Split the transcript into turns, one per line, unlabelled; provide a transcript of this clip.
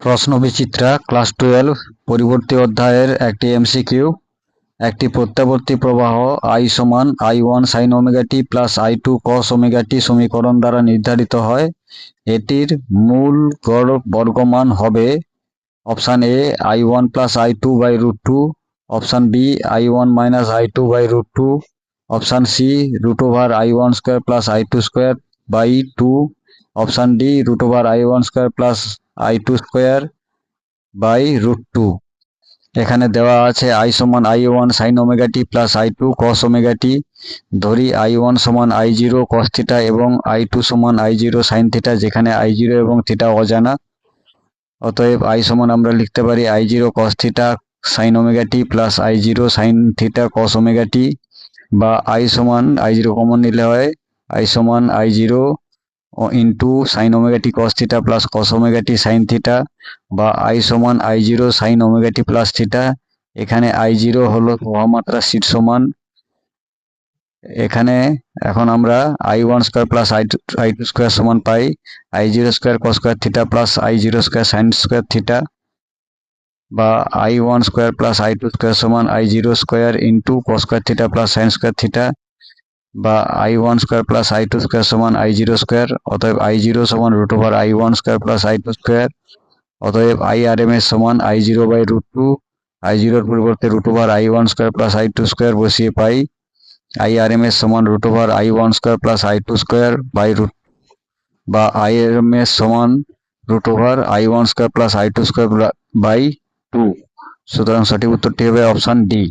প্রশ্ন বিচিত্রা class twelve, পরিবর্তী অধ্যায়ের একটি এমসিকিউ একটি প্রত্যাবর্তী প্রবাহ আই সমান I one sine omega T plus I two cos omega T সমীকরণ দ্বারা নির্ধারিত হয়। এটির মূল গড় বর্গমান হবে option A I one plus I two by root two option B I one minus I two by root two option C root over I one square plus I two square by two option D root over I one square plus I two square by root two এখানে দেওয়া আছে I সমান I one sine omega T plus I two cos omega T ধরি I one সমান I zero cos theta এবং I two সমান I zero sine theta যেখানে I zero এবং থিটা অজানা। অতএব আই সমান আমরা লিখতে পারি I zero cos theta sine omega T plus I zero sine theta cos omega T বা আই সমান আই জিরো কমন নিলে হয় আই সমান I zero into sine omega cos theta plus cos omega sine theta বা I সমান I zero sine omega plus theta এখানে I zero হলো মহামাত্রা সিট সমান। এখানে এখন আমরা I one square plus I two I two square সমান পাই। I zero square cos square theta plus I zero square sine square theta বা I one square plus I two square সমান I zero square into cos square theta plus sine square theta বা I one square plus I two square সমান I zero square অতএব I zero সমান root over I one square plus I two square অতএব I R M S সমান I zero by root two I জিরোর পরিবর্তে root over I one square plus I two square বসিয়ে পাই I R M S সমান root over I one square plus I two square by root বা I R M S সমান root over I one square plus I two square by two সুতরাং সঠিক উত্তরটি হবে option D